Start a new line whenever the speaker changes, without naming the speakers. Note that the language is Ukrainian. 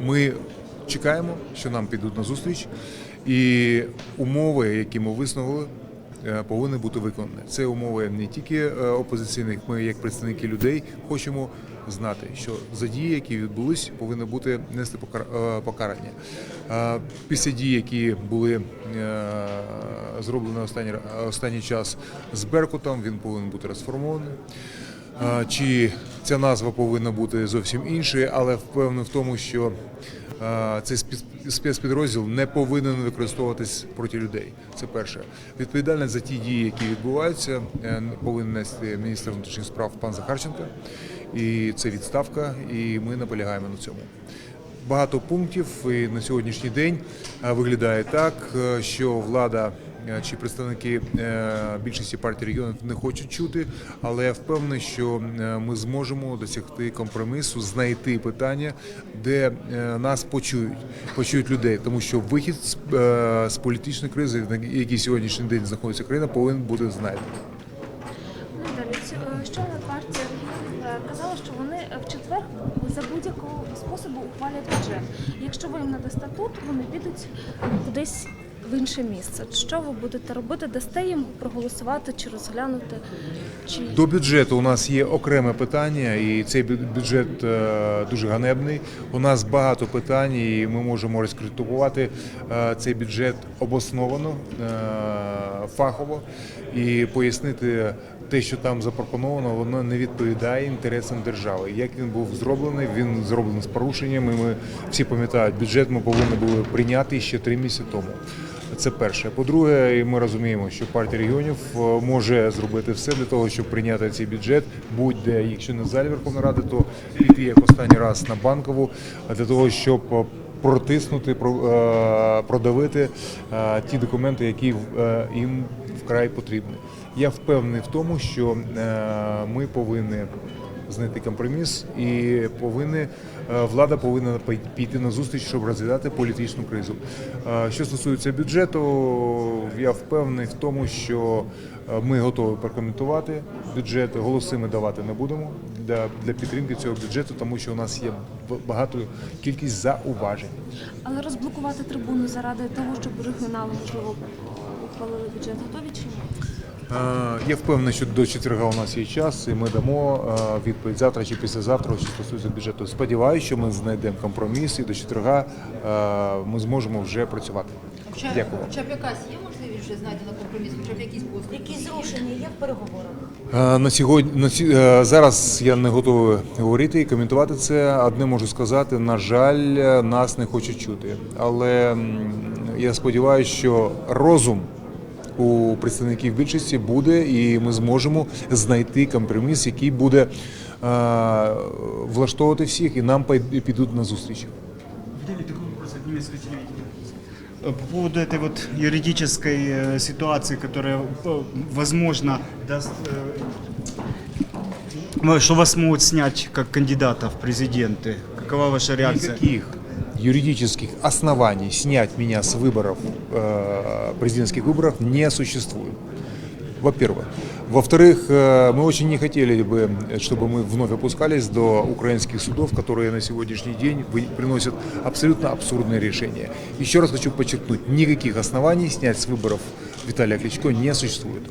Ми чекаємо, що нам підуть на зустріч, і умови, які ми висновили, е, повинні бути виконані. Це умови не тільки е, опозиційних. Ми, як представники людей, хочемо знати, що за дії, які відбулись, повинні бути нести е, покарання. Після дій, які були зроблені останній останній час з Беркутом, він повинен бути розформований. Чи ця назва повинна бути зовсім іншою, але впевнений в тому, що цей спец- спецпідрозділ не повинен використовуватись проти людей. Це перше. Відповідальність за ті дії, які відбуваються, е, повинен нести міністр внутрішніх справ пан Захарченко. І це відставка, і ми наполягаємо на цьому. Багато пунктів і на сьогоднішній день е, виглядає так, е, що влада е, чи представники більшості партій регіонів не хочуть чути, але я впевнений, що ми зможемо досягти компромісу, знайти питання, де нас почують, почують людей, тому що вихід з, з політичної кризи, на якій сьогоднішній день знаходиться країна, повинен бути знайдений.
Ну і далі Ці- е, щойно партія е, казала, що вони е, в четвер за будь-якого способу ухвалять бюджет. Якщо ви їм надасте тут, вони підуть кудись в інше місце. Що ви будете робити? Дасте їм проголосувати чи розглянути? Чи
До бюджету у нас є окреме питання, і цей бюджет е, дуже ганебний. У нас багато питань, і ми можемо розкритикувати е, цей бюджет обосновано, е, фахово і пояснити те, що там запропоновано, воно не відповідає інтересам держави. Як він був зроблений, він зроблений з порушеннями. Ми всі пам'ятають, бюджет ми повинні були прийняти ще три місяці тому. Це перше. По-друге, ми розуміємо, що партія регіонів е, може зробити все для того, щоб прийняти цей бюджет, будь-де, якщо не в залі Верховної Ради, то піти як останній раз на банкову для того, щоб е, протиснути, е, продавити е, ті документи, які е, їм вкрай потрібні. Я впевнений в тому, що ми повинні знайти компроміс і повинні е, влада повинна піти на зустріч, щоб розглядати політичну кризу. Е, Що стосується бюджету, я впевнений в тому, що е, ми готові прокоментувати бюджет. Голоси ми давати не будемо для, для підтримки цього бюджету, тому що у нас є багато кількість зауважень.
але розблокувати трибуну заради того, щоб регіонали можливо ухвалили бюджет, готові чи ні?
Е, Я впевнений, що до четверга у нас є час, і ми дамо е, відповідь завтра чи післязавтра, що стосується бюджету. Сподіваюся, що ми знайдемо компроміс і до четверга е, ми зможемо вже працювати.
Хоча,
Дякую.
хоча б якась є можливість вже знайдена компроміс, хоча б якісь поступи?
Якісь зрушення є в переговорах?
На сьогодні на ці- зараз я не готовий говорити і коментувати це. Одне можу сказати: на жаль, нас не хочуть чути. Але я сподіваюся, що розум у представників більшості буде, і ми зможемо знайти компроміс, який буде е, влаштовувати всіх, і нам пой- підуть на зустріч.
Виталий, такой вопрос от немецкого телевидения. Э, По поводу этой вот юридической э, ситуации, которая, э, возможно, даст, э, что вас могут снять как кандидата в президенты. Какова ваша реакция?
Никаких Юридических оснований снять меня с выборов, э, президентских выборов не существует. Во-первых. Во-вторых, э, мы очень не хотели бы, чтобы мы вновь опускались до украинских судов, которые на сегодняшний день приносят абсолютно абсурдные решения. Еще раз хочу подчеркнуть, никаких оснований снять с выборов Виталия Кличко не существует.